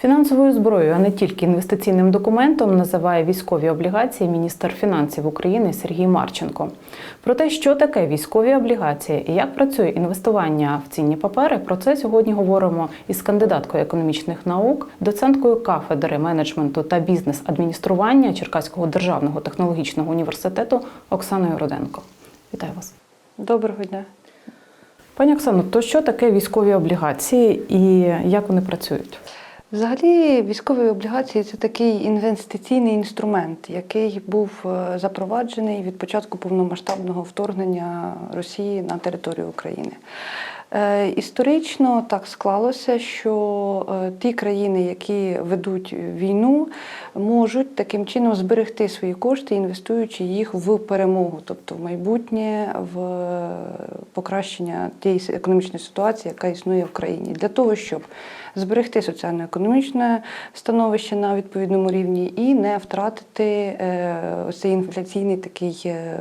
Фінансовою зброєю, а не тільки інвестиційним документом, називає військові облігації міністр фінансів України Сергій Марченко. Про те, що таке військові облігації і як працює інвестування в цінні папери, про це сьогодні говоримо із кандидаткою економічних наук, доценткою кафедри менеджменту та бізнес-адміністрування Черкаського державного технологічного університету Оксаною Руденко. Вітаю вас. Доброго дня. Пані Оксано, то що таке військові облігації і як вони працюють? Взагалі, військові облігації це такий інвестиційний інструмент, який був е, запроваджений від початку повномасштабного вторгнення Росії на територію України. Е, Історично так склалося, що е, ті країни, які ведуть війну, можуть таким чином зберегти свої кошти, інвестуючи їх в перемогу, тобто в майбутнє, в покращення тієї економічної ситуації, яка існує в країні, для того, щоб зберегти соціально-економічне становище на відповідному рівні і не втратити е, ось цей інфляційний такий е,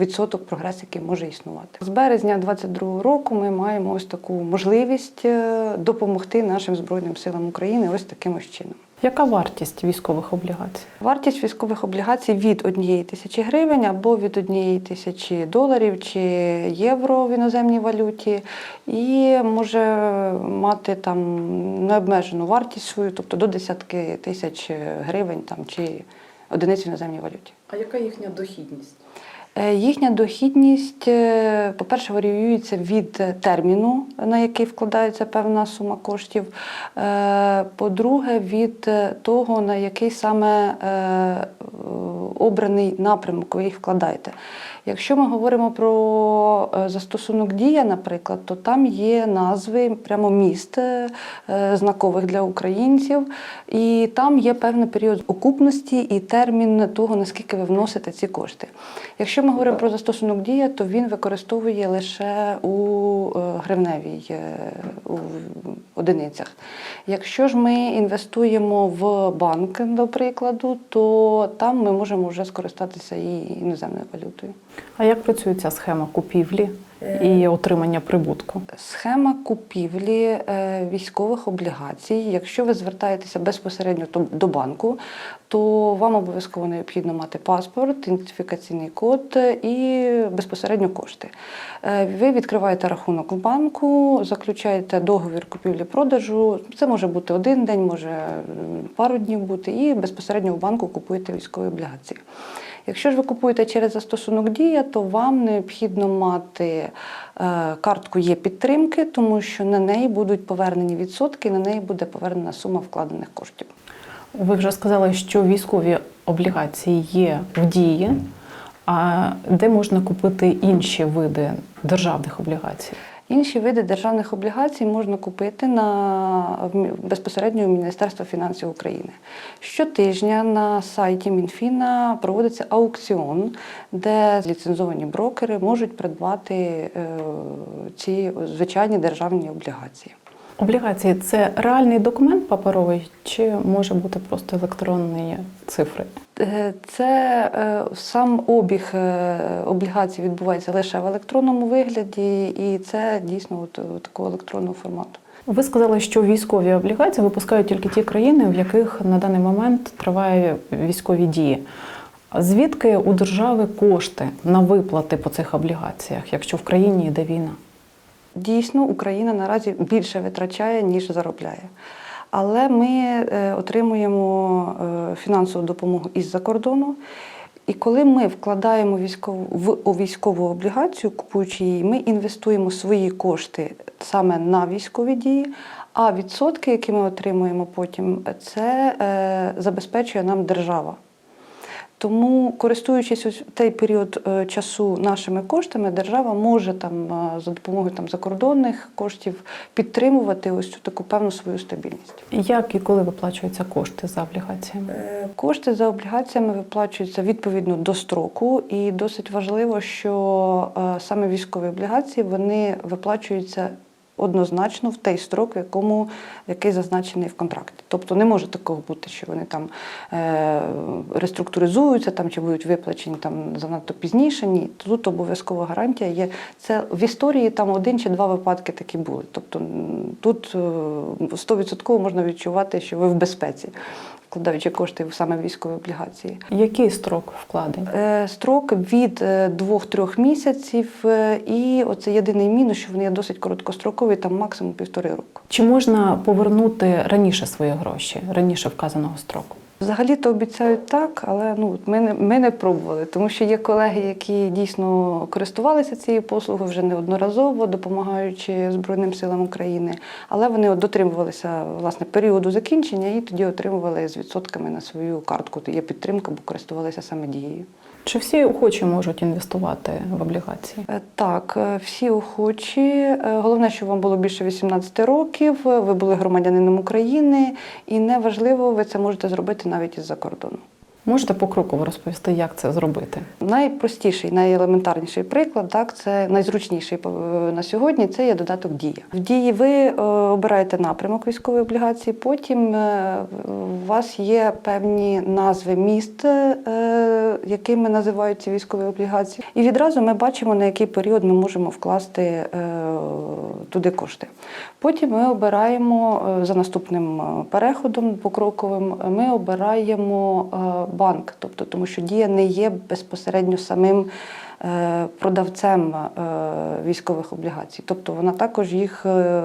відсоток прогресу, який може існувати. З березня 2022 року ми маємо ось таку можливість е, допомогти нашим збройним силам України ось таким ось чином. Яка вартість військових облігацій? Вартість військових облігацій від однієї тисячі гривень або від однієї тисячі доларів чи євро в іноземній валюті, і може мати там необмежену вартість свою, тобто до десятки тисяч гривень там, чи одиниць в іноземній валюті. А яка їхня дохідність? Е, Їхня дохідність, е, по-перше, варіюється від терміну, на який вкладається певна сума коштів. Е, По-друге, від того, на який саме е, обраний напрямок ви їх вкладаєте. Якщо ми говоримо про е, застосунок дія, наприклад, то там є назви прямо міст е, знакових для українців, і там є певний період окупності і термін того, наскільки ви вносите ці кошти. Якщо ми говоримо про застосунок дія, то він використовує лише у е, гривневій у одиницях. Якщо ж ми інвестуємо в банк, до прикладу, то там ми можемо вже скористатися і іноземною валютою. А як працює ця схема купівлі і отримання прибутку? Схема купівлі е, військових облігацій. Якщо ви звертаєтеся безпосередньо до банку, то вам обов'язково необхідно мати паспорт, ідентифікаційний код і безпосередньо кошти. Е, Ви відкриваєте рахунок в банку, заключаєте договір купівлі-продажу. Це може бути один день, може пару днів бути, і безпосередньо в банку купуєте військові облігації. Якщо ж ви купуєте через застосунок Дія, то вам необхідно мати е, картку є підтримки, тому що на неї будуть повернені відсотки, на неї буде повернена сума вкладених коштів. Ви вже сказали, що військові облігації є в дії. А де можна купити інші види державних облігацій? Інші види державних облігацій можна купити на безпосередньо у Міністерства фінансів України. Щотижня на сайті Мінфіна проводиться аукціон, де ліцензовані брокери можуть придбати е, ці звичайні державні облігації. Облігації це реальний документ паперовий, чи може бути просто електронні цифри? Е, Це е, сам обіг е, облігацій відбувається лише в електронному вигляді, і це дійсно от, от такого електронного формату. Ви сказали, що військові облігації випускають тільки ті країни, в яких на даний момент триває військові дії. Звідки у держави кошти на виплати по цих облігаціях, якщо в країні йде війна? Дійсно, Україна наразі більше витрачає, ніж заробляє. Але ми е, отримуємо е, фінансову допомогу із-за кордону. І коли ми вкладаємо військову в військову облігацію, купуючи її, ми інвестуємо свої кошти саме на військові дії. А відсотки, які ми отримуємо потім, це е, забезпечує нам держава. Тому, користуючись ось той період е, часу нашими коштами, держава може там е, за допомогою там закордонних коштів підтримувати ось цю таку певну свою стабільність. Як і коли виплачуються кошти за облігаціями? Е, Кошти за облігаціями виплачуються відповідно до строку, і досить важливо, що саме військові облігації вони виплачуються однозначно в той строк, якому який зазначений в контракті. Тобто не може такого бути, що вони там е, реструктуризуються там чи будуть виплачені там занадто пізніше. Ні, тут обов'язкова гарантія є. Це в історії там один чи два випадки такі були. Тобто тут е, 100% можна відчувати, що ви в безпеці, вкладаючи кошти в саме військові облігації. Який строк вкладень? Е, Строк від 2-3 місяців, е, і оце єдиний мінус, що вони є досить короткострокові, там максимум півтори року. Чи можна повернути раніше свої гроші, раніше вказаного строку? Взагалі-то обіцяють так, але ну ми не ми не пробували, тому що є колеги, які дійсно користувалися цією послугою вже неодноразово, допомагаючи Збройним силам України, але вони дотримувалися власне періоду закінчення і тоді отримували з відсотками на свою картку. Є підтримка, бо користувалися саме дією. Чи всі охочі можуть інвестувати в облігації? Е, Так, е, всі охочі. Е, Головне, щоб вам було більше 18 років, ви були громадянином України, і неважливо, ви це можете зробити навіть із-за кордону. Можете покроково розповісти, як це зробити? Найпростіший, найелементарніший приклад, так це найзручніший е, на сьогодні. Це є додаток Дія. В дії ви е, обираєте напрямок військової облігації. Потім е, у вас є певні назви міст, е, якими називаються військові облігації. І відразу ми бачимо, на який період ми можемо вкласти е, туди кошти. Потім ми обираємо е, за наступним е, переходом покроковим. е, Ми обираємо е, банк, тобто тому, що дія не є безпосередньо самим е, продавцем е, військових облігацій. Тобто вона також їх е,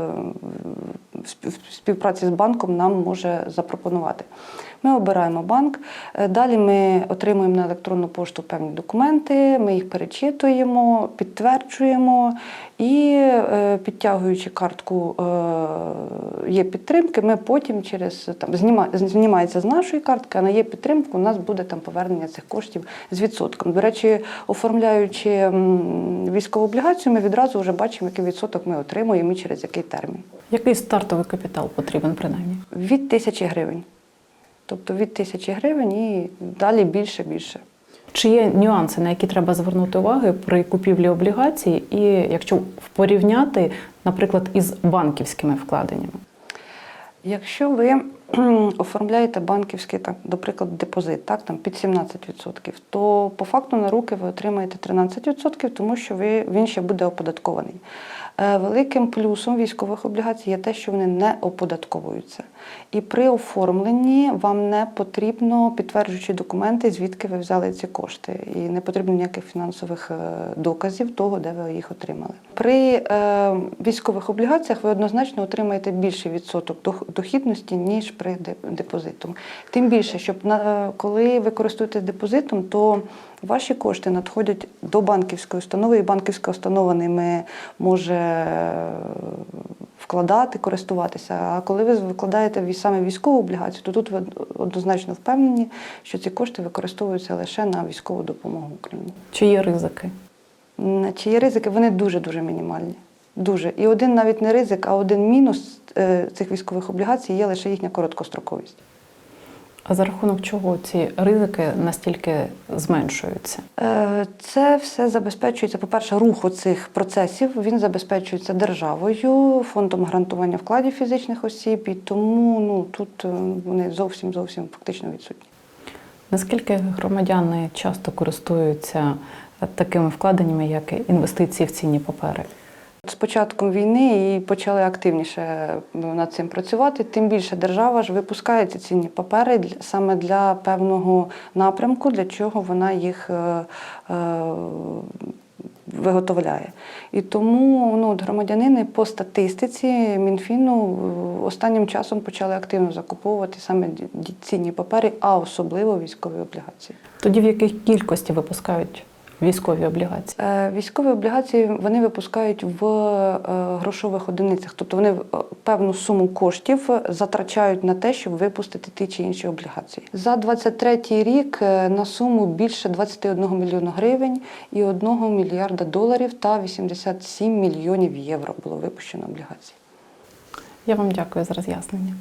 в співпраці з банком нам може запропонувати. Ми обираємо банк. е, Далі ми отримуємо на електронну пошту певні документи, ми їх перечитуємо, підтверджуємо і е, підтягуючи картку е, є підтримки, ми потім через там зніма, знімається з нашої картки, а на є підтримку, у нас буде там повернення цих коштів з відсотком. До речі, оформляючи військову облігацію, ми відразу вже бачимо, який відсоток ми отримуємо і через який термін. Який стартовий капітал потрібен принаймні? Від тисячі гривень. Тобто від тисячі гривень і далі більше більше. Чи є нюанси, на які треба звернути увагу при купівлі облігацій, і якщо порівняти, наприклад, із банківськими вкладеннями? Якщо ви оформляєте банківський, так, до прикладу, депозит, так, там під 17%, то по факту на руки ви отримаєте 13%, тому що ви, він ще буде оподаткований. Е, Великим плюсом військових облігацій є те, що вони не оподатковуються. І при оформленні вам не потрібно підтверджуючи документи, звідки ви взяли ці кошти. І не потрібно ніяких фінансових е, доказів того, де ви їх отримали. При е, військових облігаціях ви однозначно отримаєте більший відсоток дох- дохідності, ніж при депозиту. Тим більше, щоб на, коли ви користуєтесь депозитом, то ваші кошти надходять до банківської установи, і банківська установа ними може е, вкладати, користуватися. А коли ви вкладаєте саме військову облігацію, то тут ви однозначно впевнені, що ці кошти використовуються лише на військову допомогу Україні. Чи є ризики? Чи є ризики? Вони дуже-дуже мінімальні. Дуже. І один навіть не ризик, а один мінус е, цих військових облігацій є лише їхня короткостроковість. А за рахунок чого ці ризики настільки зменшуються? Е, Це все забезпечується, по-перше, рух оцих процесів він забезпечується державою, фондом гарантування вкладів фізичних осіб, і тому ну, тут е, вони зовсім зовсім фактично відсутні. Наскільки громадяни часто користуються такими вкладеннями, як інвестиції в цінні папери? З початком війни і почали активніше над цим працювати. Тим більше держава ж випускає ці цінні папери саме для певного напрямку, для чого вона їх е, е, виготовляє. І тому ну, громадянини по статистиці Мінфіну е, останнім часом почали активно закуповувати саме цінні папери, а особливо військові облігації. Тоді в якій кількості випускають військові облігації? Е, Військові облігації вони випускають в е, грошових одиницях, тобто вони е, певну суму коштів затрачають на те, щоб випустити ті чи інші облігації. За 23 рік на суму більше 21 мільйона гривень і 1 мільярда доларів та 87 мільйонів євро було випущено облігацій. Я вам дякую за роз'яснення.